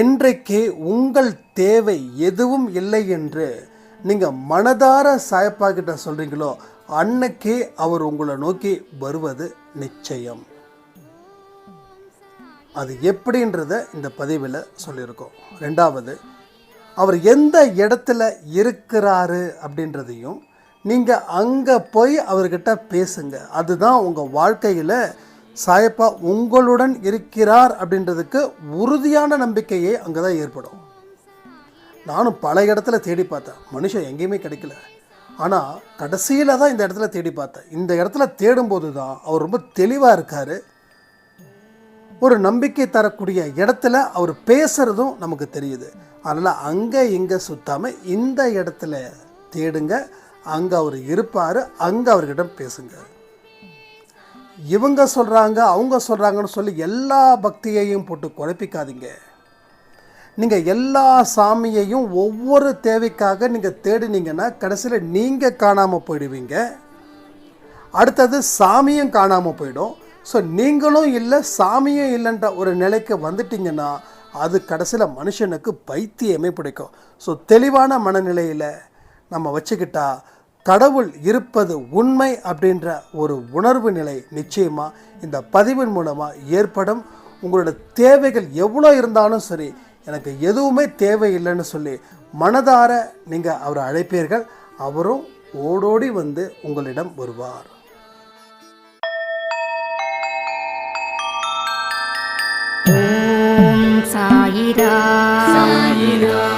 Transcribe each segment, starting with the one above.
என்றைக்கு உங்கள் தேவை எதுவும் இல்லை என்று நீங்கள் மனதார சாயப்பா கிட்ட சொல்கிறீங்களோ அன்னைக்கே அவர் உங்களை நோக்கி வருவது நிச்சயம். அது எப்படின்றத இந்த பதிவில் சொல்லியிருக்கோம். ரெண்டாவது அவர் எந்த இடத்துல இருக்கிறாரு அப்படின்றதையும் நீங்கள் அங்கே போய் அவர்கிட்ட பேசுங்க. அதுதான் உங்கள் வாழ்க்கையில் சாயப்பா உங்களுடன் இருக்கிறார் அப்படின்றதுக்கு உறுதியான நம்பிக்கையே அங்கே தான் ஏற்படும். நானும் பல இடத்துல தேடி பார்த்தேன். மனுஷன் எங்கேயுமே கிடைக்கல. ஆனால் கடைசியில் தான் இந்த இடத்துல தேடி பார்த்தேன். இந்த இடத்துல தேடும்போது தான் அவர் ரொம்ப தெளிவாக இருக்கார். ஒரு நம்பிக்கை தரக்கூடிய இடத்துல அவர் பேசுகிறதும் நமக்கு தெரியுது. அதனால் அங்கே இங்கே சுத்தாமல் இந்த இடத்துல தேடுங்க. அங்கே அவர் இருப்பார். அங்கே அவர்கிட்ட பேசுங்கள் இவங்க சொல்கிறாங்க அவங்க சொல்கிறாங்கன்னு சொல்லி எல்லா பக்தியையும் போட்டு குழப்பிக்காதீங்க. நீங்கள் எல்லா சாமியையும் ஒவ்வொரு தேவைக்காக நீங்கள் தேடினீங்கன்னா கடைசியில் நீங்கள் காணாமல் போயிடுவீங்க. அடுத்தது சாமியும் காணாமல் போயிடும். ஸோ நீங்களும் இல்லை சாமியும் இல்லைன்ற ஒரு நிலைக்கு வந்துட்டீங்கன்னா அது கடைசியில் மனுஷனுக்கு பைத்தியமே பிடிக்கும். ஸோ தெளிவான மனநிலையில் நம்ம வச்சுக்கிட்டால் கடவுள் இருப்பது உண்மை அப்படின்ற ஒரு உணர்வு நிலை நிச்சயமாக இந்த பதிவின் மூலமாக ஏற்படும். உங்களோட தேவைகள் எவ்வளோ இருந்தாலும் சரி எனக்கு எதுவுமே தேவையில்லைன்னு சொல்லி மனதார நீங்கள் அவரை அழைப்பீர்கள். அவரும் ஓடோடி வந்து உங்களிடம் வருவார். சாயிரா. சாயிரா.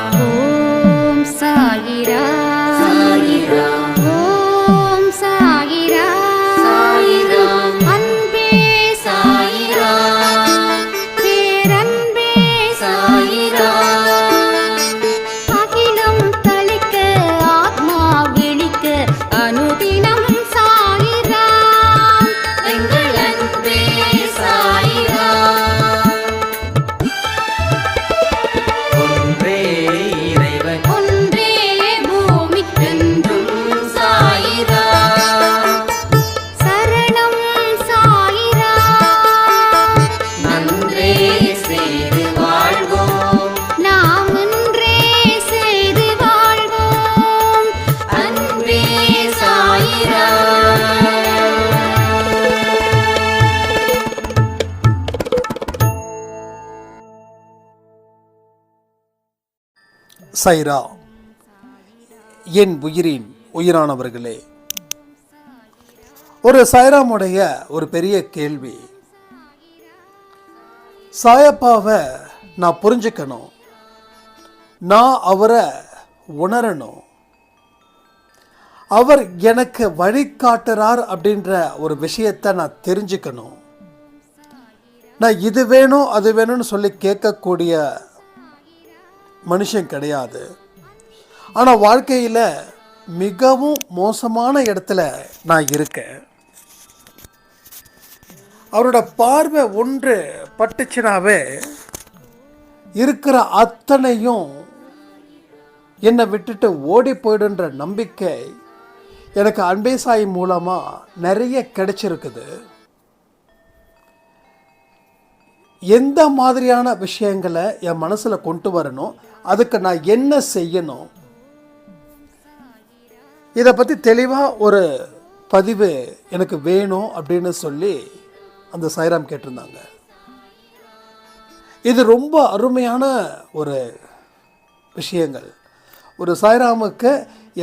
சைரா என் உயிரின் உயிரானவர்களே. ஒரு சைராமுடைய ஒரு பெரிய கேள்வி. சாயப்பாவை நான் புரிஞ்சுக்கணும். நான் அவரை உணரணும். அவர் எனக்கு வழிகாட்டுறார் அப்படின்ற ஒரு விஷயத்தை நான் தெரிஞ்சுக்கணும். நான் இது வேணும் அது வேணும்னு சொல்லி கேட்கக்கூடிய மனுஷன் கிடையாது. ஆனால் வாழ்க்கையில் மிகவும் மோசமான இடத்துல நான் இருக்கேன். அவரோட பார்வை ஒன்று பட்டுச்சுனாவே இருக்கிற அத்தனையும் என்னை விட்டுட்டு ஓடி போயிடுன்ற நம்பிக்கை எனக்கு அன்பே சாய் மூலமாக நிறைய கிடைச்சிருக்குது. எந்த மாதிரியான விஷயங்களை என் மனசில் கொண்டு வரணும்? அதுக்கு நான் என்ன செய்யணும்? இதை பற்றி தெளிவாக ஒரு பதிவு எனக்கு வேணும் அப்படின்னு சொல்லி அந்த சாய்ராம் கேட்டிருந்தாங்க. இது ரொம்ப அருமையான ஒரு விஷயங்கள். ஒரு சாய்ராமுக்கு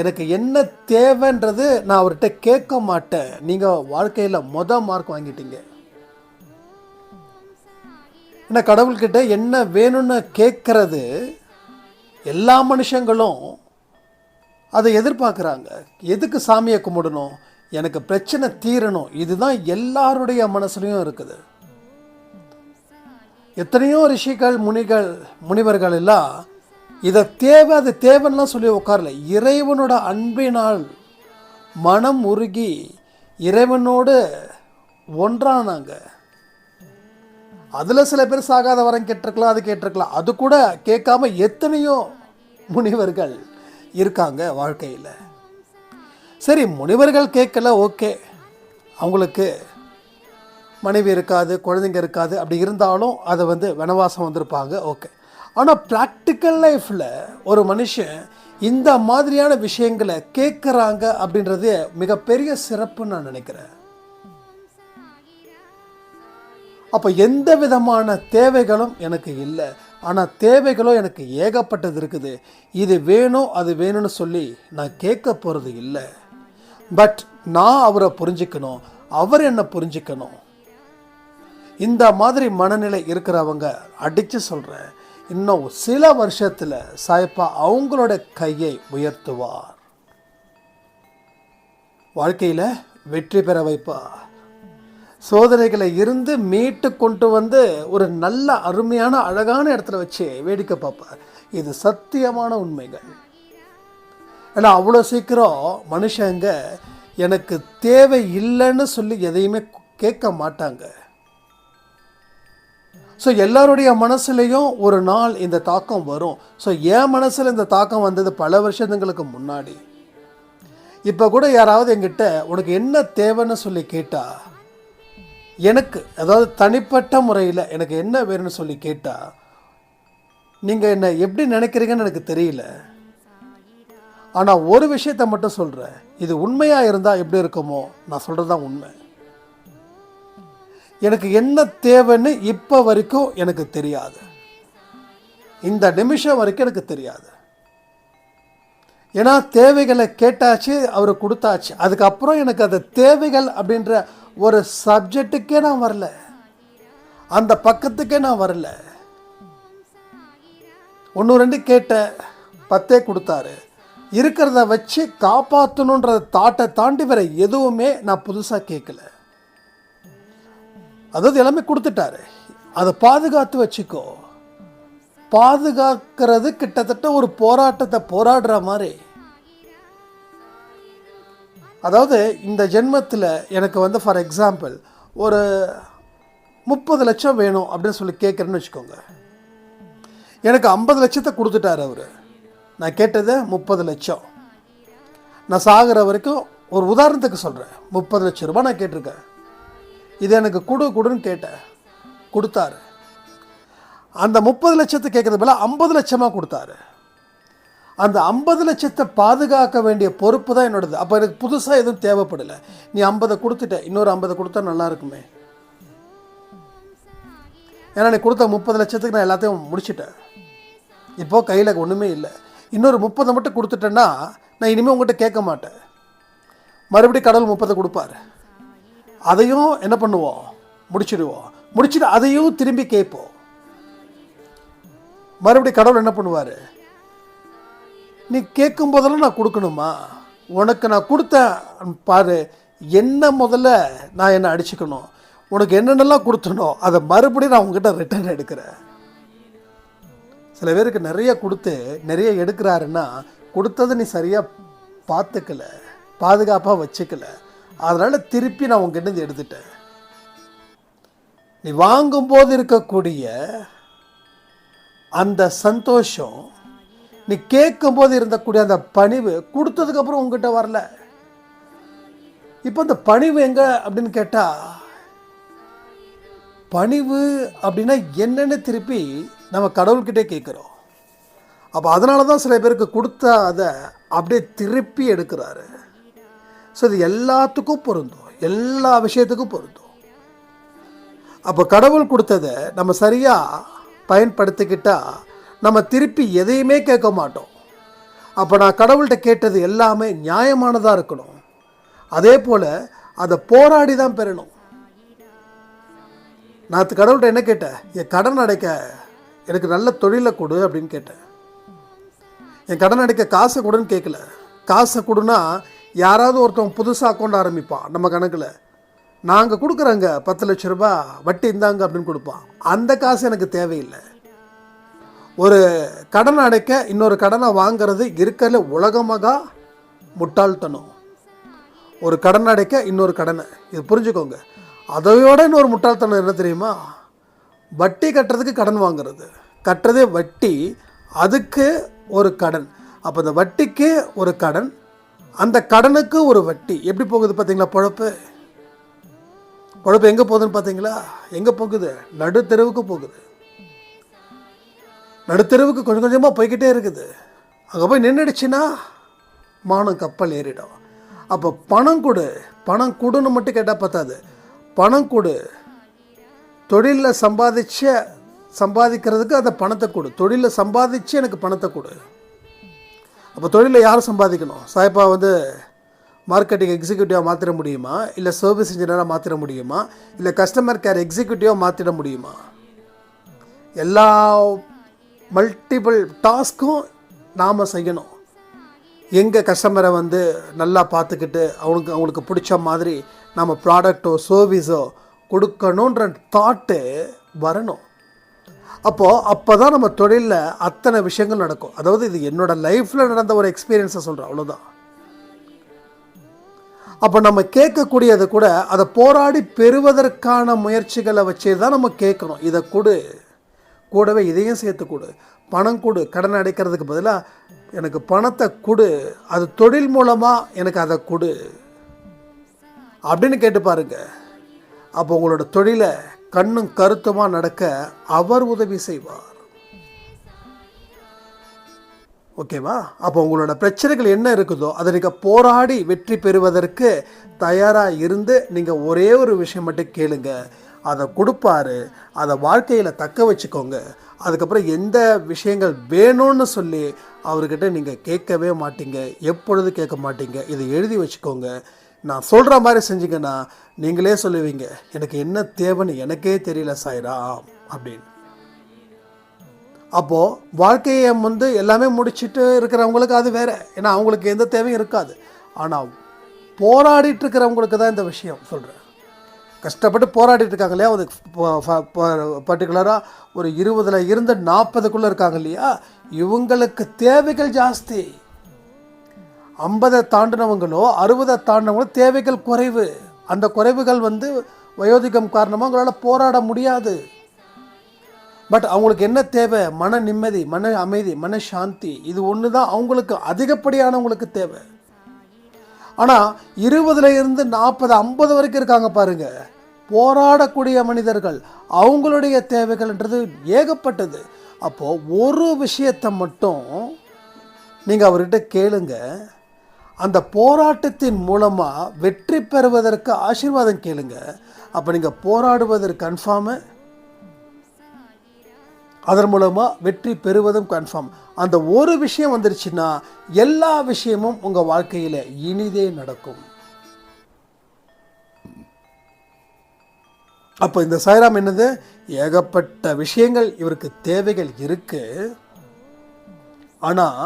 எனக்கு என்ன தேவைன்றது நான் அவர்கிட்ட கேட்க மாட்டேன். நீங்கள் வாழ்க்கையில் மொத மார்க் வாங்கிட்டீங்க. ஏன்னா கடவுள்கிட்ட என்ன வேணும்னு கேட்குறது எல்லா மனுஷங்களும் அதை எதிர்பார்க்குறாங்க. எதுக்கு சாமியை கும்பிடணும்? எனக்கு பிரச்சனை தீரணும். இதுதான் எல்லாருடைய மனசுலையும் இருக்குது. எத்தனையோ ரிஷிகள் முனிகள் முனிவர்கள் எல்லாம் இதை தேவை அது தேவைன்னா சொல்லி உட்காரல. இறைவனோட அன்பினால் மனம் உருகி இறைவனோடு ஒன்றானாங்க. அதில் சில பேர் சாகாத வரம் கேட்டிருக்கலாம் அது கேட்டிருக்கலாம். அது கூட கேட்காம எத்தனையோ முனிவர்கள் இருக்காங்க வாழ்க்கையில். சரி முனிவர்கள் கேட்கல ஓகே. அவங்களுக்கு மனைவி இருக்காது குழந்தைங்க இருக்காது அப்படி இருந்தாலும் அதை வந்து வனவாசம் வந்திருப்பாங்க ஓகே. ஆனால் ப்ராக்டிக்கல் லைஃப்பில் ஒரு மனுஷன் இந்த மாதிரியான விஷயங்களை கேட்குறாங்க அப்படின்றது மிகப்பெரிய சிறப்புன்னு நான் நினைக்கிறேன். அப்போ எந்த விதமான தேவைகளும் எனக்கு இல்லை. ஆனால் தேவைகளும் எனக்கு ஏகப்பட்டது இருக்குது. இது வேணும் அது வேணும்னு சொல்லி நான் கேட்க போகிறது இல்லை. பட் நான் அவரை புரிஞ்சுக்கணும் அவர் என்னை புரிஞ்சுக்கணும். இந்த மாதிரி மனநிலை இருக்கிறவங்க அடித்து சொல்கிறேன் இன்னும் சில வருஷத்தில் சாய்ப்பா அவங்களோட கையை உயர்த்துவார். வாழ்க்கையில் வெற்றி பெற வைப்பார். சோதனைகளை இருந்து மீட்டு கொண்டு வந்து ஒரு நல்ல அருமையான அழகான இடத்துல வச்சு வேடிக்கை பார்ப்பார். இது சத்தியமான உண்மைகள். ஏன்னா அவ்வளோ சீக்கிரம் மனுஷங்க எனக்கு தேவை இல்லைன்னு சொல்லி எதையுமே கேட்க மாட்டாங்க. ஸோ எல்லாருடைய மனசுலையும் ஒரு நாள் இந்த தாக்கம் வரும். ஸோ என் மனசில் இந்த தாக்கம் வந்தது பல வருஷத்துங்களுக்கு முன்னாடி. இப்போ கூட யாராவது எங்கிட்ட உனக்கு என்ன தேவைன்னு சொல்லி கேட்டால் எனக்கு அதாவது தனிப்பட்ட முறையில் எனக்கு என்ன வேணும்னு சொல்லி கேட்டால் நீங்கள் என்னை எப்படி நினைக்கிறீங்கன்னு எனக்கு தெரியல. ஆனால் ஒரு விஷயத்தை மட்டும் சொல்கிறேன் இது உண்மையாக இருந்தால் எப்படி இருக்குமோ நான் சொல்கிறது தான் உண்மை. எனக்கு என்ன தேவைன்னு இப்போ வரைக்கும் எனக்கு தெரியாது. இந்த நிமிஷம் வரைக்கும் எனக்கு தெரியாது. ஏன்னா தேவைகளை கேட்டாச்சு அவர் கொடுத்தாச்சு. அதுக்கப்புறம் எனக்கு அது தேவைகள் அப்படின்ற ஒரு சப்ஜெக்ட்டுக்கே நான் வரல. அந்த பக்கத்துக்கே நான் வரல. ஒன்று ரெண்டு கேட்டேன் பத்தே கொடுத்தாரு. இருக்கிறத வச்சு காப்பாற்றணுன்ற தாட்டை தாண்டி வேற எதுவுமே நான் புதுசாக கேட்கல அதாவது எல்லாமே கொடுத்துட்டாரு. அதை பாதுகாத்து வச்சுக்கோ. பாதுகாக்கிறது கிட்டத்தட்ட ஒரு போராட்டத்தை போராடுற மாதிரி. அதாவது இந்த ஜென்மத்தில் எனக்கு வந்து ஃபார் எக்ஸாம்பிள் ஒரு முப்பது லட்சம் வேணும் அப்படின்னு சொல்லி கேட்குறேன்னு வச்சுக்கோங்க. எனக்கு ஐம்பது லட்சத்தை கொடுத்துட்டாரு அவர். நான் கேட்டது முப்பது லட்சம். நான் சாகிற வரைக்கும் ஒரு உதாரணத்துக்கு சொல்கிறேன் முப்பது லட்சம் ரூபா நான் கேட்டிருக்கேன். இது எனக்கு கொடு கொடுன்னு கேட்டேன் கொடுத்தாரு. அந்த முப்பது லட்சத்தை கேட்குறது போல ஐம்பது லட்சமாக கொடுத்தாரு. அந்த ஐம்பது லட்சத்தை பாதுகாக்க வேண்டிய பொறுப்பு தான் என்னோடது. அப்போ எனக்கு புதுசாக எதுவும் தேவைப்படலை. நீ ஐம்பதை கொடுத்துட்ட இன்னொரு ஐம்பதை கொடுத்தா நல்லா இருக்குமே. ஏன்னா நீ கொடுத்த முப்பது லட்சத்துக்கு நான் எல்லாத்தையும் முடிச்சிட்டேன். இப்போது கையில் ஒன்றுமே இல்லை. இன்னொரு முப்பதை மட்டும் கொடுத்துட்டேன்னா நான் இனிமேல் உங்கள்கிட்ட கேட்க மாட்டேன். மறுபடியும் கடவுள் முப்பதை கொடுப்பாரு. அதையும் என்ன பண்ணுவோம்? முடிச்சிடுவோம். முடிச்சுட்டு அதையும் திரும்பி கேட்போம். மறுபடியும் கடவுள் என்ன பண்ணுவார்? நீ கேட்கும் போதெல்லாம் நான் கொடுக்கணுமா? உனக்கு நான் கொடுத்தேன் பாரு என்ன முதல்ல நான் என்ன அடிச்சுக்கணும்? உனக்கு என்னென்னலாம் கொடுத்தனோ அதை மறுபடியும் நான் உங்ககிட்ட ரிட்டர்ன் எடுக்கிறேன். சில பேருக்கு நிறைய கொடுத்து நிறைய எடுக்கிறாருன்னா கொடுத்ததை நீ சரியாக பார்த்துக்கல பாதுகாப்பாக வச்சுக்கல. அதனால் திருப்பி நான் உங்ககிட்ட எடுத்துட்டேன். நீ வாங்கும்போது இருக்கக்கூடிய அந்த சந்தோஷம் நீ கேட்கும்போது இருந்தக்கூடிய அந்த பணிவு கொடுத்ததுக்கப்புறம் உங்ககிட்ட வரல. இப்போ இந்த பணிவு எங்க அப்படின்னு கேட்டால் பணிவு அப்படின்னா என்னன்னு திருப்பி நம்ம கடவுள்கிட்டே கேட்குறோம். அப்போ அதனால தான் சில பேருக்கு கொடுத்த அதை அப்படியே திருப்பி எடுக்கிறாரு. ஸோ இது எல்லாத்துக்கும் பொருந்தும். எல்லா விஷயத்துக்கும் பொருந்தும். அப்போ கடவுள் கொடுத்ததை நம்ம சரியாக பயன்படுத்திக்கிட்டா நம்ம திருப்பி எதையுமே கேட்க மாட்டோம். அப்போ நான் கடவுள்கிட்ட கேட்டது எல்லாமே நியாயமானதாக இருக்கணும். அதே போல் அதை போராடி தான் பெறணும். நான் கடவுள்கிட்ட என்ன கேட்டேன்? என் கடன் அடைக்க எனக்கு நல்ல தொழிலை கொடு அப்படின்னு கேட்டேன். என் கடன் அடைக்க காசை கொடுன்னு கேட்கல. காசை கொடுனா யாராவது ஒருத்தவங்க புதுசாக அக்கௌண்ட் ஆரம்பிப்பான் நம்ம கணக்கில். நாங்கள் கொடுக்குறோங்க பத்து லட்ச ரூபாய் வட்டி இருந்தாங்க அப்படின்னு கொடுப்பான். அந்த காசு எனக்கு தேவையில்லை. ஒரு கடன் அடைக்க இன்னொரு கடனை வாங்குறது இருக்கிற உலகமாக முட்டாள்தனம். ஒரு கடன் அடைக்க இன்னொரு கடனை. இது புரிஞ்சுக்கோங்க. அதையோட இன்னொரு முட்டாள்தனம் என்ன தெரியுமா? வட்டி கட்டுறதுக்கு கடன் வாங்குறது. கட்டுறதே வட்டி அதுக்கு ஒரு கடன். அப்போ இந்த வட்டிக்கு ஒரு கடன் அந்த கடனுக்கு ஒரு வட்டி. எப்படி போகுது பார்த்தீங்களா பொழப்பு? பொழப்பு எங்கே போகுதுன்னு பார்த்தீங்களா எங்கே போகுது? நடுத்தெருவுக்கு போகுது. நடுத்தெருவுக்கு கொஞ்சம் கொஞ்சமாக போய்கிட்டே இருக்குது. அங்கே போய் நின்றுடுச்சுன்னா மானம் கப்பல் ஏறிடும். அப்போ பணம் கொடு பணம் கொடுன்னு மட்டும் கேட்டால் பத்தாது. பணம் கொடு. தொழிலில் சம்பாதிச்ச சம்பாதிக்கிறதுக்கு அந்த பணத்தை கொடு. தொழிலில் சம்பாதிச்சு எனக்கு பணத்தை கொடு. அப்போ தொழிலில் யார் சம்பாதிக்கணும்? சாய்ப்பா வந்து மார்க்கெட்டிங் எக்ஸிக்யூட்டிவாக மாற்றிட முடியுமா? இல்லை சர்வீஸ் இன்ஜினியராக மாற்றிட முடியுமா? இல்லை கஸ்டமர் கேர் எக்ஸிக்யூட்டிவாக மாற்றிட முடியுமா? எல்லா மல்டிபிள் டாஸ்க்கும் நாம் செய்யணும். எங்கள் கஸ்டமரை வந்து நல்லா பார்த்துக்கிட்டு அவனுக்கு அவங்களுக்கு பிடிச்ச மாதிரி நம்ம ப்ராடக்ட்டோ சர்வீஸோ கொடுக்கணுன்ற தாட்டு வரணும். அப்போது அப்போ தான் நம்ம தொழிலில் அத்தனை விஷயங்கள் நடக்கும். அதாவது இது என்னோடய லைஃப்பில் நடந்த ஒரு எக்ஸ்பீரியன்ஸை சொல்கிறேன் அவ்வளோதான் அப்போ நம்ம கேட்கக்கூடியது கூட அதை போராடி பெறுவதற்கான முயற்சிகளை வச்சு தான் நம்ம கேட்கணும். இதை கொடு. கூடவே இதையும் சேர்த்து கொடு பணம் கொடு கடன் அடைக்கிறதுக்கு பதிலாக எனக்கு பணத்தை கொடு அது தொழில் மூலமாக எனக்கு அதை கொடு அப்படின்னு கேட்டு பாருங்க. அப்போ உங்களோட தொழிலை கண்ணும் கருத்துமாக நடக்க அவர் உதவி செய்வார். ஓகேவா? அப்போ உங்களோட பிரச்சனைகள் என்ன இருக்குதோ அதை நீங்கள் போராடி வெற்றி பெறுவதற்கு தயாராக இருந்து நீங்கள் ஒரே ஒரு விஷயம் மட்டும் கேளுங்கள் அதை கொடுப்பாரு அதை வாழ்க்கையில் தக்க வச்சுக்கோங்க. அதுக்கப்புறம் எந்த விஷயங்கள் வேணும்னு சொல்லி அவர்கிட்ட நீங்கள் கேட்கவே மாட்டீங்க எப்பொழுது கேட்க மாட்டீங்க இதை எழுதி வச்சுக்கோங்க. நான் சொல்கிற மாதிரி செஞ்சீங்கன்னா நீங்களே சொல்லுவீங்க எனக்கு என்ன தேவைன்னு எனக்கே தெரியல சாய்ராம் அப்படின்னு. அப்போது வாழ்க்கையை வந்து எல்லாமே முடிச்சுட்டு இருக்கிறவங்களுக்கு அது வேறு ஏன்னா அவங்களுக்கு எந்த தேவையும் இருக்காது. ஆனால் போராடிட்டு இருக்கிறவங்களுக்கு தான் இந்த விஷயம் சொல்கிறேன் கஷ்டப்பட்டு போராடிட்டு இருக்காங்க இல்லையா? அது பர்டிகுலராக ஒரு இருபதில் இருந்து நாற்பதுக்குள்ளே இருக்காங்க இல்லையா? இவங்களுக்கு தேவைகள் ஜாஸ்தி. ஐம்பதை தாண்டினவங்களோ அறுபதை தாண்டினவங்களோ தேவைகள் குறைவு. அந்த குறைவுகள் வந்து வயோதிகம் காரணமாக அவங்களால் போராட முடியாது. பட் அவங்களுக்கு என்ன தேவை? மன நிம்மதி மன அமைதி மன சாந்தி. இது ஒன்று தான் அவங்களுக்கு அதிகப்படியானவங்களுக்கு தேவை. ஆனால் இருபதுல இருந்து நாற்பது ஐம்பது வரைக்கும் இருக்காங்க பாருங்கள் போராடக்கூடிய மனிதர்கள் அவங்களுடைய தேவைகள்ன்றது ஏகப்பட்டது. அப்போது ஒரு விஷயத்தை மட்டும் நீங்கள் அவர்கிட்ட கேளுங்க. அந்த போராட்டத்தின் மூலமாக வெற்றி பெறுவதற்கு ஆசீர்வாதம் கேளுங்க. அப்போ நீங்கள் போராடுவதற்கு கன்ஃபார்மு அதன் மூலமாக வெற்றி பெறுவதும் கன்ஃபார்ம் அந்த ஒரு விஷயம் வந்துருச்சுன்னா எல்லா விஷயமும் உங்கள் வாழ்க்கையில் இனிதே நடக்கும். அப்போ இந்த சாய்ராம் என்னது? ஏகப்பட்ட விஷயங்கள் இவருக்கு தேவைகள் இருக்கு. ஆனால்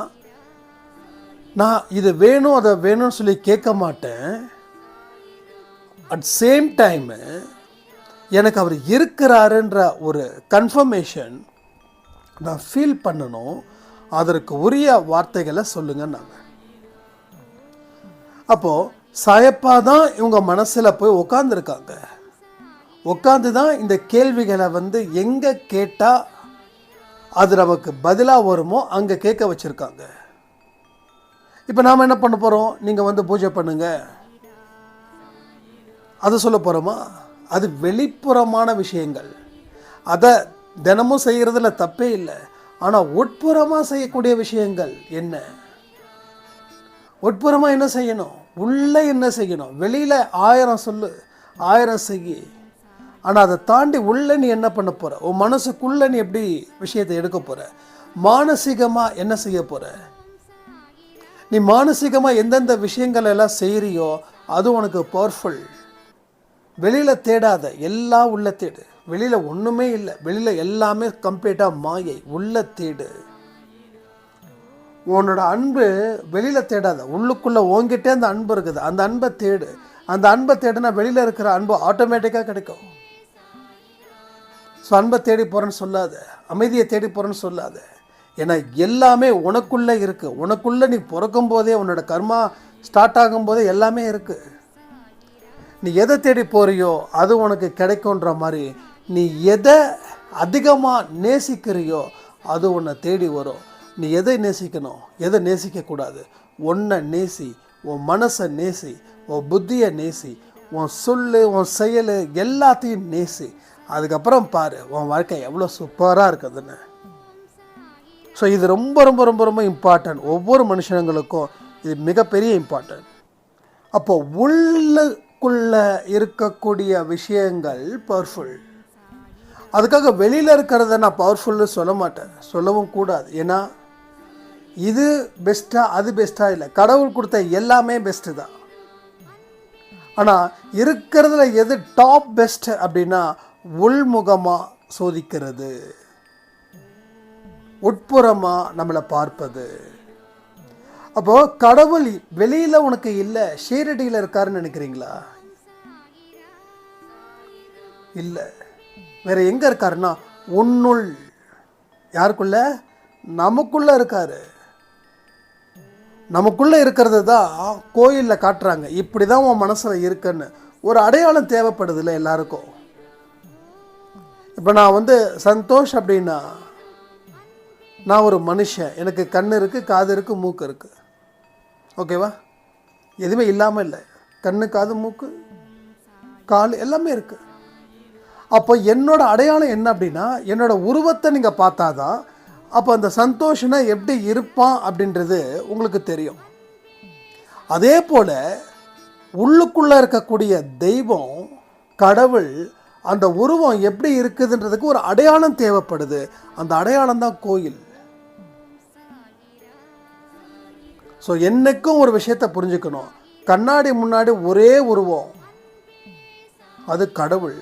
நான் இது வேணும் அதை வேணும்னு சொல்லி கேட்க மாட்டேன். அட் சேம் டைமு எனக்கு அவர் இருக்கிறாருன்ற ஒரு கன்ஃபர்மேஷன் நான் ஃபீல் பண்ணணும். அதற்கு உரிய வார்த்தைகளை சொல்லுங்கள் நாங்கள் அப்போது சாயப்பா தான் இவங்க மனசில் போய் உட்காந்துருக்காங்க உட்காந்து தான் இந்த கேள்விகளை வந்து எங்கே கேட்டால் அது நமக்கு பதிலாக வருமோ அங்கே கேட்க வச்சுருக்காங்க. இப்போ நாம் என்ன பண்ண போகிறோம் நீங்கள் வந்து பூஜை பண்ணுங்கள் அதை சொல்ல போகிறோமா அது வெளிப்புறமான விஷயங்கள். அதை தினமும் செய்கிறதுல தப்பே இல்லை. ஆனால் உட்புறமாக செய்யக்கூடிய விஷயங்கள் என்ன? உட்புறமாக என்ன செய்யணும்? உள்ளே என்ன செய்யணும்? வெளியில் ஆயிரம் சொல்லு. ஆயிரம் செய்யி. ஆனால் அதை தாண்டி உள்ளே நீ என்ன பண்ண போகிற உன் மனசுக்குள்ளே நீ எப்படி விஷயத்தை எடுக்க போகிற மானசீகமாக என்ன செய்ய போகிற நீ மானசீகமாக எந்தெந்த விஷயங்கள் எல்லாம் செய்கிறியோ அது உனக்கு பவர்ஃபுல் வெளியில் தேடாத எல்லாம் உள்ள தேடு. வெளியில் ஒன்றுமே இல்லை. வெளியில் எல்லாமே கம்ப்ளீட்டாக மாயை. உள்ள தேடு. உன்னோட அன்பு வெளியில் தேடாத. உள்ளுக்குள்ளே ஓங்கிட்டே அந்த அன்பு இருக்குது. அந்த அன்பை தேடு. அந்த அன்பை தேடுனா வெளியில் இருக்கிற அன்பு ஆட்டோமேட்டிக்காக கிடைக்கும். ஸோ அன்பை தேடி போகிறேன்னு சொல்லாத அமைதியை தேடி போகிறேன்னு சொல்லாத. ஏன்னா எல்லாமே உனக்குள்ளே இருக்குது உனக்குள்ளே நீ பிறக்கும் போதே உன்னோட கர்மா ஸ்டார்ட் ஆகும்போதே எல்லாமே இருக்குது நீ எதை தேடி போகிறியோ அது உனக்கு கிடைக்குன்ற மாதிரி நீ எதை அதிகமாக நேசிக்கிறியோ அது உன்னை தேடி வரும். நீ எதை நேசிக்கணும்? எதை நேசிக்கக்கூடாது? உன்னை நேசி உன் மனசை நேசி உன் புத்தியை நேசி உன் சொல் உன் செயல் எல்லாத்தையும் நேசி. அதுக்கப்புறம் பாரு உன் வாழ்க்கை எவ்வளோ சூப்பராக இருக்குதுன்னு. ஸோ இது ரொம்ப ரொம்ப ரொம்ப ரொம்ப இம்பார்ட்டன்ட் ஒவ்வொரு மனுஷங்களுக்கும் இது மிகப்பெரிய இம்பார்ட்டன்ட் அப்போ உள்ளுக்குள்ள இருக்கக்கூடிய விஷயங்கள் பவர்ஃபுல் அதுக்காக வெளியில் இருக்கிறத நான் பவர்ஃபுல்னு சொல்ல மாட்டேன். சொல்லவும் கூடாது. ஏன்னா இது பெஸ்ட்டாக அது பெஸ்ட்டாக இல்லை. கடவுள் கொடுத்த எல்லாமே பெஸ்ட்டு தான். ஆனால் இருக்கிறதுல எது டாப் பெஸ்ட் அப்படின்னா உள்முகமாக சோதிக்கிறது. உட்புறமாக நம்மளை பார்ப்பது. அப்போ கடவுள் வெளியில் உனக்கு இல்லை ஷீரடியில் இருக்காருன்னு நினைக்கிறீங்களா? இல்லை. வேற எங்கே இருக்காருன்னா உன்னுள். யாருக்குள்ள? நமக்குள்ள இருக்காரு. நமக்குள்ள இருக்கிறது தான் கோயிலில் காட்டுறாங்க. இப்படி தான் உன் மனசில் இருக்குன்னு. ஒரு அடையாளம் தேவைப்படுதுல்ல எல்லாருக்கும். இப்போ நான் வந்து சந்தோஷ் அப்படின்னா நான் ஒரு மனுஷன். எனக்கு கண் இருக்குது காது இருக்குது மூக்கு இருக்குது ஓகேவா? எதுவுமே இல்லாமல் இல்லை. கண்ணு காது மூக்கு கால் எல்லாமே இருக்குது அப்போ என்னோட அடையாளம் என்ன அப்படின்னா என்னோட உருவத்தை நீங்கள் பார்த்தாதான் அப்போ அந்த சந்தோஷனை எப்படி இருப்பான் அப்படின்றது உங்களுக்கு தெரியும். அதே போல் உள்ளுக்குள்ளே இருக்கக்கூடிய தெய்வம் கடவுள் அந்த உருவம் எப்படி இருக்குதுன்றதுக்கு ஒரு அடையாளம் தேவைப்படுது. அந்த அடையாளம் தான் கோயில். ஸோ என்னைக்கும் ஒரு விஷயத்தை புரிஞ்சுக்கணும். கண்ணாடி முன்னாடி ஒரே உருவம். அது கடவுள்.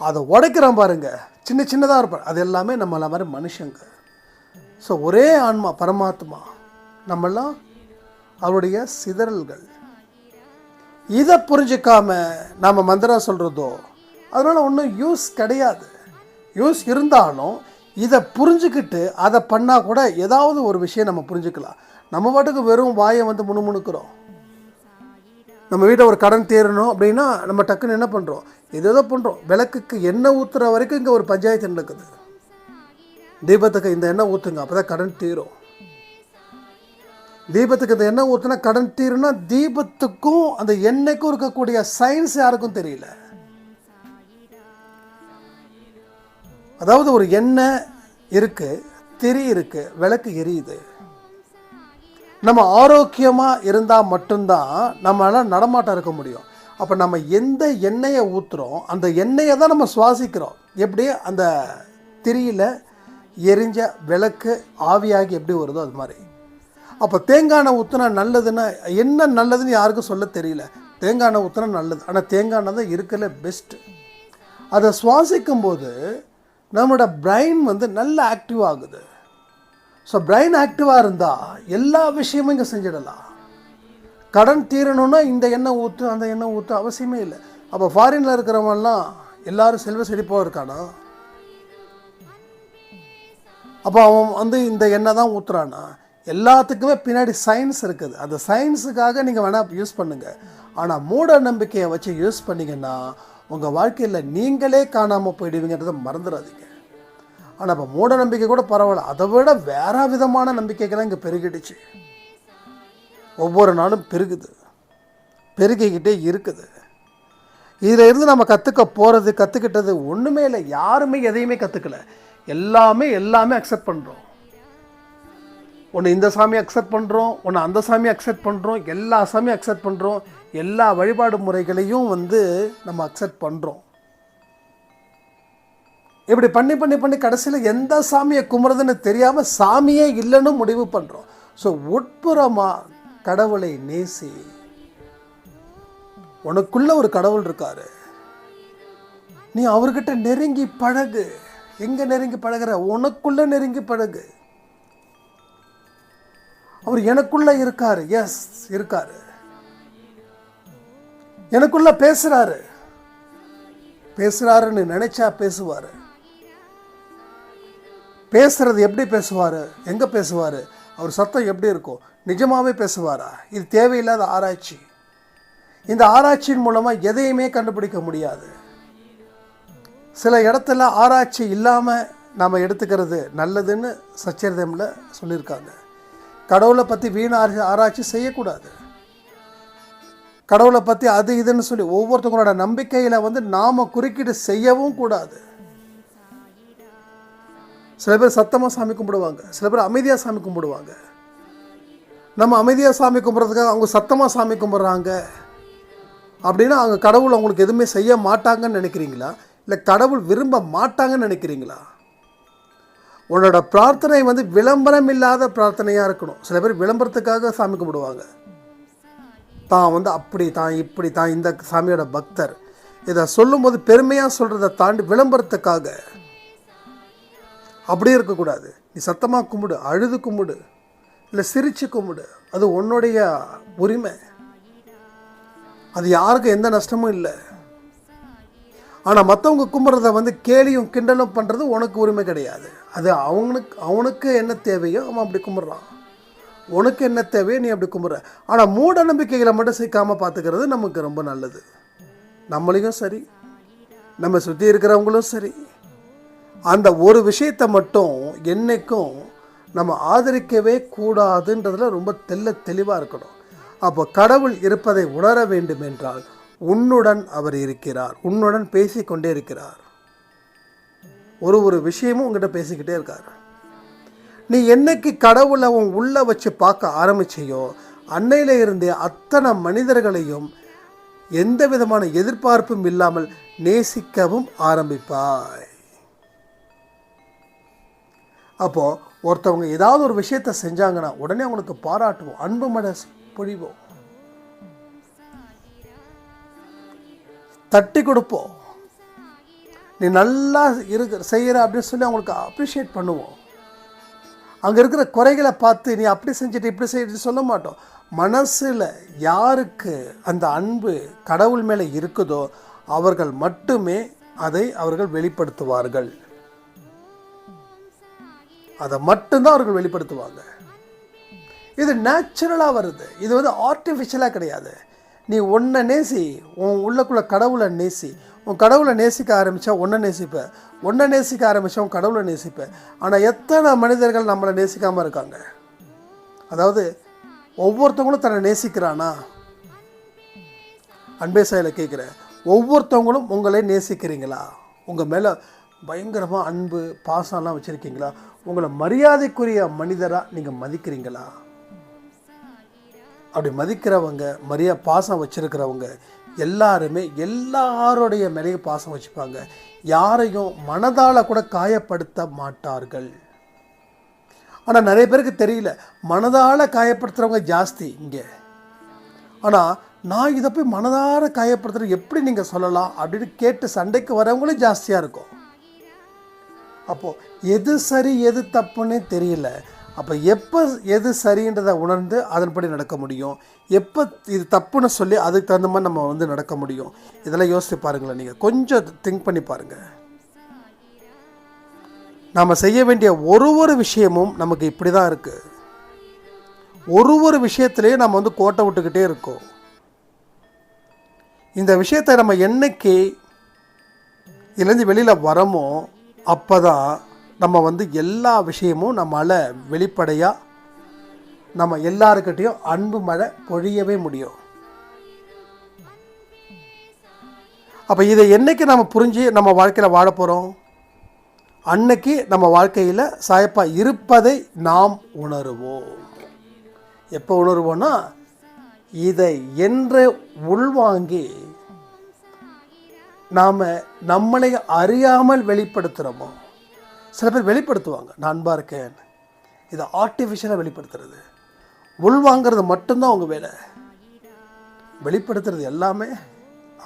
அதை உடைக்கிறோம் பாருங்க. சின்ன சின்னதாக இருப்பார் அது எல்லாமே நம்மள மாதிரி மனுஷங்க. ஸோ ஒரே ஆன்மா பரமாத்மா. நம்மெல்லாம் அவருடைய சிதறல்கள். இதை புரிஞ்சுக்காம நாம் மந்திரம் சொல்கிறதோ அதனால் ஒன்றும் யூஸ் கிடையாது. யூஸ் இருந்தாலும் இதை புரிஞ்சுக்கிட்டு அதை பண்ணால் கூட ஏதாவது ஒரு விஷயம் நம்ம புரிஞ்சுக்கலாம். நம்ம பாட்டுக்கு வெறும் வாயை வந்து முணுமுணுக்கிறோம். நம்ம வீட்டில் ஒரு கடன் தீரணும் அப்படின்னா நம்ம டக்குன்னு என்ன பண்ணுறோம் ஏதோ ஏதோ பண்ணுறோம் விளக்குக்கு எண்ணெய் ஊற்றுற வரைக்கும் இங்கே ஒரு பஞ்சாயத்து நடக்குது. தீபத்துக்கு இந்த எண்ணெய் ஊற்றுங்க அப்போ தான் கடன் தீரும். தீபத்துக்கு இந்த எண்ணெய் ஊற்றுனா கடன் தீரும்னா தீபத்துக்கும் அந்த எண்ணெய்க்கும் இருக்கக்கூடிய சயின்ஸ் யாருக்கும் தெரியல. அதாவது ஒரு எண்ணெய் இருக்குது திரி இருக்குது விளக்கு எரியுது. நம்ம ஆரோக்கியமாக இருந்தால் மட்டும்தான் நம்மளால் நடமாட்டம் இருக்க முடியும். அப்போ நம்ம எந்த எண்ணெயை ஊற்றுறோம் அந்த எண்ணெயை தான் நம்ம சுவாசிக்கிறோம். எப்படி? அந்த திரியில் எரிஞ்ச விளக்கு ஆவியாகி எப்படி வருதோ அது மாதிரி. அப்போ தேங்காய் எண்ணெய் ஊற்றினா நல்லதுன்னா என்ன நல்லதுன்னு யாருக்கும் சொல்ல தெரியல. தேங்காய் எண்ணெய் ஊற்றினா நல்லது. ஆனால் தேங்காய் எண்ணெய் தான் இருக்கல பெஸ்ட்டு அதை சுவாசிக்கும் போது நம்மளோட பிரெயின் வந்து நல்ல ஆக்டிவ் ஆகுது. ஸோ பிரெயின் ஆக்டிவாக இருந்தால் எல்லா விஷயமும் இங்கே செஞ்சிடலாம். கடன் தீரணும்னா இந்த எண்ணெய் ஊற்று அந்த எண்ணெய் ஊற்று அவசியமே இல்லை. அப்போ ஃபாரினில் இருக்கிறவங்கலாம் எல்லாரும் செல்வ செழிப்பாக இருக்கானா? அப்போ அவன் வந்து இந்த எண்ணெய் தான் ஊற்றுறானா எல்லாத்துக்குமே பின்னாடி சயின்ஸ் இருக்குது. அந்த சயின்ஸுக்காக நீங்கள் வேணால் யூஸ் பண்ணுங்கள் ஆனால் மூட நம்பிக்கையை வச்சு யூஸ் பண்ணீங்கன்னா உங்கள் வாழ்க்கையில் நீங்களே காணாமல் போயிடுவீங்கிறத மறந்துடாதீங்க. ஆனால் இப்போ மூட நம்பிக்கை கூட பரவாயில்ல. அதை விட வேற விதமான நம்பிக்கைகள்லாம் இங்கே பெருகிடுச்சு. ஒவ்வொரு நாளும் பெருகுது. பெருகிக்கிட்டே இருக்குது. இதில் இருந்து நம்ம கற்றுக்க போகிறது கற்றுக்கிட்டது ஒன்றுமே இல்லை. யாருமே எதையுமே கற்றுக்கல எல்லாமே எல்லாமே அக்செப்ட் பண்ணுறோம் ஒன்று இந்த சாமியை அக்செப்ட் பண்ணுறோம் ஒன்று அந்த சாமியை அக்செப்ட் பண்ணுறோம் எல்லா சாமியும் அக்செப்ட் பண்ணுறோம் எல்லா வழிபாடு முறைகளையும் வந்து நம்ம அக்செப்ட் பண்ணுறோம் இப்படி பண்ணி பண்ணி பண்ணி கடைசியில் எந்த சாமியை கும்பிட்றதுன்னு தெரியாமல் சாமியே இல்லைன்னு முடிவு பண்ணுறோம் ஸோ உட்புறமாக கடவுளை நேசி. உனக்குள்ள ஒரு கடவுள் இருக்காரு. நீ அவர்கிட்ட நெருங்கி பழகு. எங்கே நெருங்கி பழகிற? உனக்குள்ளே நெருங்கி பழகு. அவர் எனக்குள்ளே இருக்கார். எஸ் இருக்காரு. எனக்குள்ள பேசுறாரு. பேசுறாருன்னு நினைச்சா பேசுவாரு. பேசுறது எப்படி பேசுவார்? எங்கே பேசுவார்? அவர் சத்தம் எப்படி இருக்கும்? நிஜமாகவே பேசுவாரா? இது தேவையில்லாத ஆராய்ச்சி. இந்த ஆராய்ச்சியின் மூலமாக எதையுமே கண்டுபிடிக்க முடியாது. சில இடத்துல ஆராய்ச்சி இல்லாமல் நாம் எடுத்துக்கிறது நல்லதுன்னு சச்சரிதமில் சொல்லியிருக்காங்க. கடவுளை பற்றி வீண் ஆராய்ச்சி செய்யக்கூடாது. கடவுளை பற்றி அது இதுன்னு சொல்லி ஒவ்வொருத்தவங்களோட நம்பிக்கையில் வந்து நாம் குறுக்கீடு செய்யவும் கூடாது. சில பேர் சத்தமாக சாமி கும்பிடுவாங்க சில பேர் அமைதியாக சாமி கும்பிடுவாங்க. நம்ம அமைதியாக சாமி கும்பிட்றதுக்காக அவங்க சத்தமாக சாமி கும்பிட்றாங்க அப்படின்னா அவங்க கடவுள் அவங்களுக்கு எதுவுமே செய்ய மாட்டாங்கன்னு நினைக்கிறீங்களா? இல்லை கடவுள் விரும்ப மாட்டாங்கன்னு நினைக்கிறீங்களா? உன்னோட பிரார்த்தனை வந்து விளம்பரம் இல்லாத பிரார்த்தனையாக இருக்கணும். சில பேர் விளம்பரத்துக்காக சாமி கும்பிடுவாங்க. தான் வந்து அப்படி தான் இப்படி தான் இந்த சாமியோட பக்தர். இதை சொல்லும்போது பெருமையாக சொல்கிறத தாண்டி விளம்பரத்துக்காக. அப்படியே இருக்கக்கூடாது. நீ சத்தமாக கும்பிடு அழுது கும்பிடு இல்லை சிரிச்சு கும்பிடு. அது உன்னுடைய உரிமை. அது யாருக்கும் எந்த நஷ்டமும் இல்லை. ஆனால் மற்றவங்க கும்பிட்றத வந்து கேலியும் கிண்டலும் பண்ணுறது உனக்கு உரிமை கிடையாது. அது அவனுக்கு அவனுக்கு என்ன தேவையோ அவன் அப்படி கும்பிட்றான். உனக்கு என்ன தேவையோ நீ அப்படி கும்பிட்ற ஆனால் மூட நம்பிக்கைகளை மட்டும் சிக்காமல் பார்த்துக்கிறது நமக்கு ரொம்ப நல்லது. நம்மளையும் சரி நம்ம சுற்றி இருக்கிறவங்களும் சரி. அந்த ஒரு விஷயத்தை மட்டும் என்னைக்கும் நம்ம ஆதரிக்கவே கூடாதுன்றதில் ரொம்ப தெல்ல தெளிவாக இருக்கணும். அப்போ கடவுள் இருப்பதை உணர வேண்டும் என்றால் உன்னுடன் அவர் இருக்கிறார். உன்னுடன் பேசிக்கொண்டே இருக்கிறார். ஒரு ஒரு விஷயமும் உங்ககிட்ட பேசிக்கிட்டே இருக்கார். நீ என்னைக்கு கடவுளை உன் உள்ள வச்சு பார்க்க ஆரம்பிச்சியோ அன்னையில இருந்தே அத்தனை மனிதர்களையும் எந்த விதமான எதிர்பார்ப்பும் இல்லாமல் நேசிக்கவும் ஆரம்பிப்பாய். அப்போ ஒருத்தவங்க ஏதாவது ஒரு விஷயத்த செஞ்சாங்கன்னா உடனே அவங்களுக்கு பாராட்டுவோம் அன்பு மட பொழிவோம். தட்டி கொடுப்போம். நீ நல்லா இருக்கிற செய்கிற அப்படின்னு சொல்லி அவங்களுக்கு அப்ரிஷியேட் பண்ணுவோம். அங்கே இருக்கிற குறைகளை பார்த்து நீ அப்படி செஞ்சுட்டு இப்படி செஞ்சுட்டு சொல்ல மாட்டோம். மனசில் யாருக்கு அந்த அன்பு கடவுள் மேலே இருக்குதோ அவர்கள் மட்டுமே அதை அவர்கள் வெளிப்படுத்துவார்கள். அதை மட்டும்தான் அவர்கள் வெளிப்படுத்துவாங்க. இது நேச்சுரலாக வருது. இது வந்து ஆர்டிஃபிஷியலாக கிடையாது. நீ ஒன்றை நேசி உன் உள்ளக்குள்ள கடவுளை நேசி உன் கடவுளை நேசிக்க ஆரம்பித்தா ஒன்றை நேசிப்பேன் ஒன்றை நேசிக்க ஆரம்பித்தா உன் கடவுளை நேசிப்பேன் ஆனால் எத்தனை மனிதர்கள் நம்மளை நேசிக்காமல் இருக்காங்க? அதாவது ஒவ்வொருத்தவங்களும் தன்னை நேசிக்கிறானா? அன்பே சாயில் கேட்குறேன் ஒவ்வொருத்தவங்களும் உங்களை நேசிக்கிறீங்களா? உங்கள் மேலே பயங்கரமாக அன்பு பாசம்லாம் வச்சுருக்கீங்களா? உங்களை மரியாதைக்குரிய மனிதராக நீங்கள் மதிக்கிறீங்களா? அப்படி மதிக்கிறவங்க மரியா பாசம் வச்சுருக்கிறவங்க எல்லாருமே எல்லாருடைய மேலேயும் பாசம் வச்சுப்பாங்க. யாரையும் மனதால் கூட காயப்படுத்த மாட்டார்கள். ஆனால் நிறைய பேருக்கு தெரியல. மனதால் காயப்படுத்துகிறவங்க ஜாஸ்தி இங்கே. ஆனால் நான் இதை போய் மனதார காயப்படுத்துகிற எப்படி நீங்கள் சொல்லலாம் அப்படின்னு கேட்டு சண்டைக்கு வரவங்களும் ஜாஸ்தியாக இருக்கும். அப்போது எது சரி எது தப்புன்னு தெரியல. அப்போ எப்போ எது சரின்றதை உணர்ந்து அதன்படி நடக்க முடியும். எப்போ இது தப்புன்னு சொல்லி அதுக்கு தகுந்த மாதிரி நம்ம வந்து நடக்க முடியும். இதெல்லாம் யோசித்து பாருங்களேன் நீங்கள் கொஞ்சம் திங்க் பண்ணி பாருங்கள் நாம் செய்ய வேண்டிய ஒரு ஒரு விஷயமும் நமக்கு இப்படி தான் இருக்குது ஒரு ஒரு விஷயத்துலேயும் நம்ம வந்து கோட்டை விட்டுக்கிட்டே இருக்கோம். இந்த விஷயத்தை நம்ம என்னைக்கு இதுலேருந்து வெளியில் வரமோ அப்போ தான் நம்ம வந்து எல்லா விஷயமும் நம்மளால் வெளிப்படையாக நம்ம எல்லாருக்கிட்டேயும் அன்பு மழை பொழியவே முடியும். அப்போ இதை என்றைக்கு நம்ம புரிஞ்சு நம்ம வாழ்க்கையில் வாழ போகிறோம் அன்னைக்கு நம்ம வாழ்க்கையில் சாயப்பா இருப்பதை நாம் உணருவோம். எப்போ உணருவோன்னா இதை என்று உள்வாங்கி நாம் நம்மளை அறியாமல் வெளிப்படுத்துகிறோமோ சில பேர் வெளிப்படுத்துவாங்க நான் அன்பாக இருக்கேன். இதை ஆர்டிஃபிஷியலாக வெளிப்படுத்துறது. உள்வாங்கிறது மட்டும்தான் உங்கள் வேலை. வெளிப்படுத்துறது எல்லாமே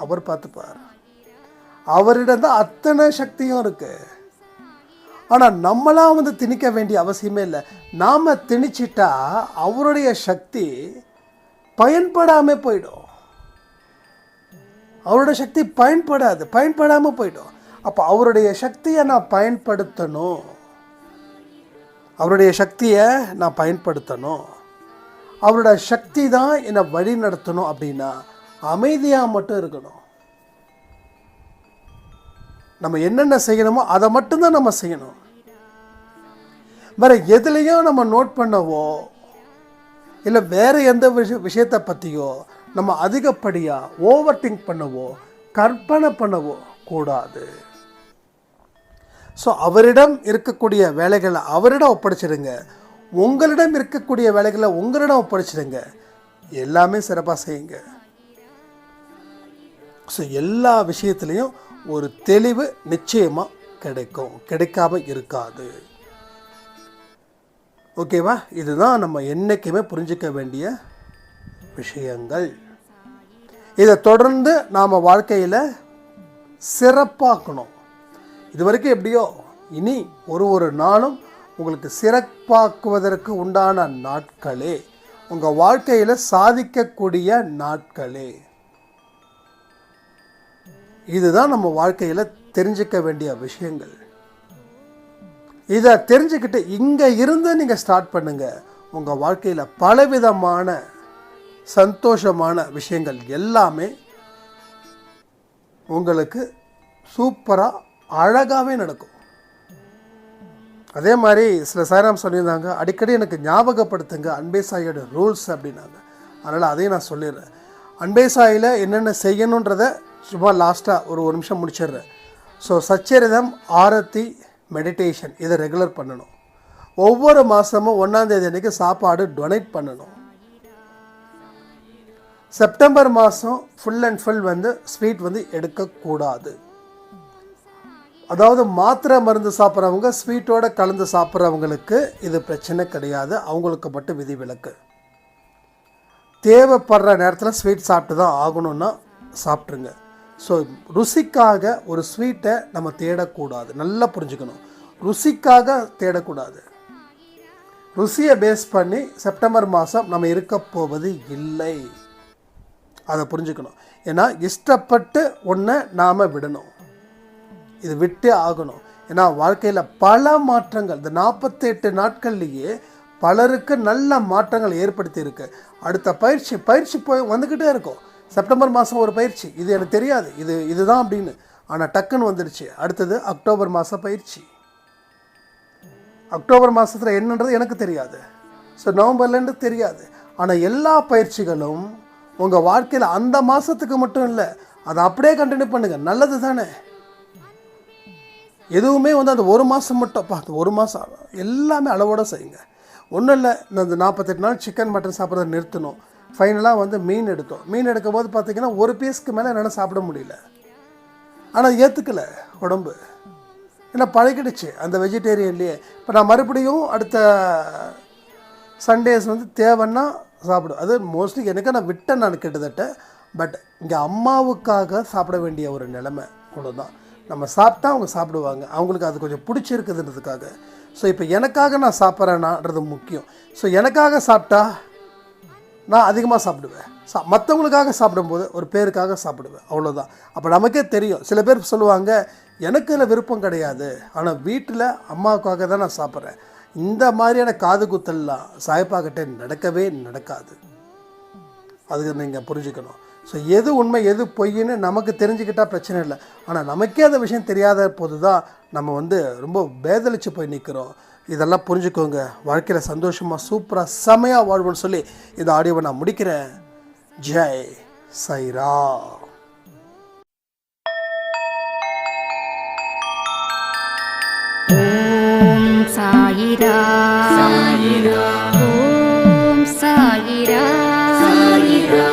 அவர் பார்த்துப்பார். அவரிடம் தான் அத்தனை சக்தியும் இருக்குது ஆனால் நம்மளாம் வந்து திணிக்க வேண்டிய அவசியமே இல்லை. நாம் திணிச்சிட்டா அவருடைய சக்தி பயன்படாமல் போயிடும். அவரோட சக்தி பயன்படாது பயன்படாமல் போயிடும். அப்போ அவருடைய சக்தியை நான் பயன்படுத்தணும். அவருடைய சக்தியை நான் பயன்படுத்தணும். அவரோட சக்தி தான் என்னை வழி நடத்தணும் அப்படின்னா அமைதியாக மட்டும் இருக்கணும். நம்ம என்னென்ன செய்யணுமோ அதை மட்டும்தான் நம்ம செய்யணும். வேற எதுலேயும் நம்ம நோட் பண்ணவோ இல்லை வேறு எந்த விஷய விஷயத்தை பற்றியோ நம்ம அதிகப்படியாக ஓவர் திங்க் பண்ணவோ கற்பனை பண்ணவோ கூடாது. ஸோ அவரிடம் இருக்கக்கூடிய வேலைகளை அவரிடம் ஒப்படைச்சிடுங்க உங்களிடம் இருக்கக்கூடிய வேலைகளை உங்களிடம் ஒப்படைச்சிடுங்க எல்லாமே சிறப்பாக செய்யுங்க. ஸோ எல்லா விஷயத்துலேயும் ஒரு தெளிவு நிச்சயமாக கிடைக்கும். கிடைக்காம இருக்காது. ஓகேவா இதுதான் நம்ம என்றைக்குமே புரிஞ்சிக்க வேண்டிய விஷயங்கள். இதை தொடர்ந்து நாம் வாழ்க்கையில் சிறப்பாக்கணும். இது வரைக்கும் எப்படியோ இனி ஒரு ஒரு நாளும் உங்களுக்கு சிறப்பாக்குவதற்கு உண்டான நாட்களே. உங்கள் வாழ்க்கையில் சாதிக்கக்கூடிய நாட்களே. இதுதான் நம்ம வாழ்க்கையில் தெரிஞ்சுக்க வேண்டிய விஷயங்கள். இதை தெரிஞ்சுக்கிட்டு இங்கே இருந்து நீங்கள் ஸ்டார்ட் பண்ணுங்கள் உங்கள் வாழ்க்கையில் பலவிதமான சந்தோஷமான விஷயங்கள் எல்லாமே உங்களுக்கு சூப்பராக அழகாகவே நடக்கும். அதே மாதிரி சில சாய்ராம் சொல்லியிருந்தாங்க அடிக்கடி எனக்கு ஞாபகப்படுத்துங்க அன்பே சாயோட ரூல்ஸ் அப்படின்னாங்க. அதனால் அதையும் நான் சொல்லிடுறேன். அன்பே சாயில் என்னென்ன செய்யணுன்றத சும்மா லாஸ்ட்டாக ஒரு ஒரு நிமிஷம் முடிச்சிடுறேன். ஸோ சச்சரிதம் ஆரத்தி மெடிடேஷன் இதை ரெகுலர் பண்ணணும். ஒவ்வொரு மாதமும் ஒன்றாந்தேதி அன்றைக்கி சாப்பாடு டொனேட் பண்ணணும். செப்டம்பர் மாதம் ஃபுல் அண்ட் ஃபுல் வந்து ஸ்வீட் வந்து எடுக்கக்கூடாது. அதாவது மாத்திரை மருந்து சாப்பிட்றவங்க ஸ்வீட்டோட கலந்து சாப்பிட்றவங்களுக்கு இது பிரச்சனை கிடையாது. அவங்களுக்கு மட்டும் விதிவிலக்கு தேவைப்படுற நேரத்தில் ஸ்வீட் சாப்பிட்டு தான் ஆகணும்னா சாப்பிட்ருங்க ஸோ ருசிக்காக ஒரு ஸ்வீட்டை நம்ம தேடக்கூடாது. நல்லா புரிஞ்சுக்கணும். ருசிக்காக தேடக்கூடாது. ருசியை பேஸ் பண்ணி செப்டம்பர் மாதம் நம்ம இருக்க போவது இல்லை. அதை புரிஞ்சுக்கணும். ஏன்னா இஷ்டப்பட்டு ஒன்றை நாம் விடணும். இது விட்டே ஆகணும். ஏன்னா வாழ்க்கையில் பல மாற்றங்கள் இந்த நாற்பத்தெட்டு நாட்கள்லேயே பலருக்கு நல்ல மாற்றங்கள் ஏற்படுத்தி இருக்கு. அடுத்த பயிற்சி பயிற்சி போய் வந்துக்கிட்டே இருக்கும். செப்டம்பர் மாதம் ஒரு பயிற்சி. இது எனக்கு தெரியாது. இது இதுதான் அப்படின்னு. ஆனால் டக்குன்னு வந்துடுச்சு அடுத்தது அக்டோபர் மாத பயிற்சி. அக்டோபர் மாதத்தில் என்னன்றது எனக்கு தெரியாது. ஸோ நவம்பர்லேருந்து தெரியாது. ஆனால் எல்லா பயிற்சிகளும் உங்கள் வாழ்க்கையில் அந்த மாதத்துக்கு மட்டும் இல்லை அதை அப்படியே கண்டினியூ பண்ணுங்கள் நல்லது தானே? எதுவுமே வந்து அந்த ஒரு மாதம் மட்டும் பார்த்து ஒரு மாதம் எல்லாமே அளவோடு செய்யுங்க. ஒன்றும் இல்லை இந்த நாற்பத்தெட்டு நாள் சிக்கன் மட்டன் சாப்பிட்றத நிறுத்தணும். ஃபைனலாக வந்து மீன் எடுத்தோம். மீன் எடுக்கும் போது பார்த்திங்கன்னா ஒரு பீஸ்க்கு மேலே என்னால் சாப்பிட முடியல. ஆனால் ஏற்றுக்கல உடம்பு. ஏன்னா பழகிடுச்சு அந்த வெஜிடேரியன்லேயே இப்போ நான் மறுபடியும் அடுத்த சண்டேஸ் வந்து தேவைன்னா சாப்பிடும் அது மோஸ்ட்லி எனக்கு நான் விட்டேன் நான் கிட்டத்தட்ட. பட் இங்கே அம்மாவுக்காக சாப்பிட வேண்டிய ஒரு நிலைமை அவ்வளோதான் நம்ம சாப்பிட்டா அவங்க சாப்பிடுவாங்க. அவங்களுக்கு அது கொஞ்சம் பிடிச்சிருக்குதுன்றதுக்காக. ஸோ இப்போ எனக்காக நான் சாப்பிட்றேனான்றது முக்கியம். ஸோ எனக்காக சாப்பிட்டா நான் அதிகமாக சாப்பிடுவேன். சா மற்றவங்களுக்காக சாப்பிடும்போது ஒரு பேருக்காக சாப்பிடுவேன். அவ்வளோதான் அப்போ நமக்கே தெரியும். சில பேர் சொல்லுவாங்க எனக்கு இதில் விருப்பம் கிடையாது. ஆனால் வீட்டில் அம்மாவுக்காக தான் நான் சாப்பிட்றேன். இந்த மாதிரியான காது குத்தல்லாம் சாய்ப்பாக்கிட்ட நடக்கவே நடக்காது. அதுக்கு நீங்கள் புரிஞ்சுக்கணும். ஸோ எது உண்மை எது பொய்ன்னு நமக்கு தெரிஞ்சுக்கிட்டால் பிரச்சனை இல்லை. ஆனால் நமக்கே அந்த விஷயம் தெரியாத போது தான் நம்ம வந்து ரொம்ப பேதலிச்சு போய் நிற்கிறோம் இதெல்லாம் புரிஞ்சுக்கோங்க. வாழ்க்கையில் சந்தோஷமாக சூப்பராக செமையாக வாழ்வோன்னு சொல்லி இந்த ஆடியோவை நான் முடிக்கிறேன். ஜெய் சைரா ஓம் சாயிரா சாயிரா ஓம் சாயிரா சாயிரா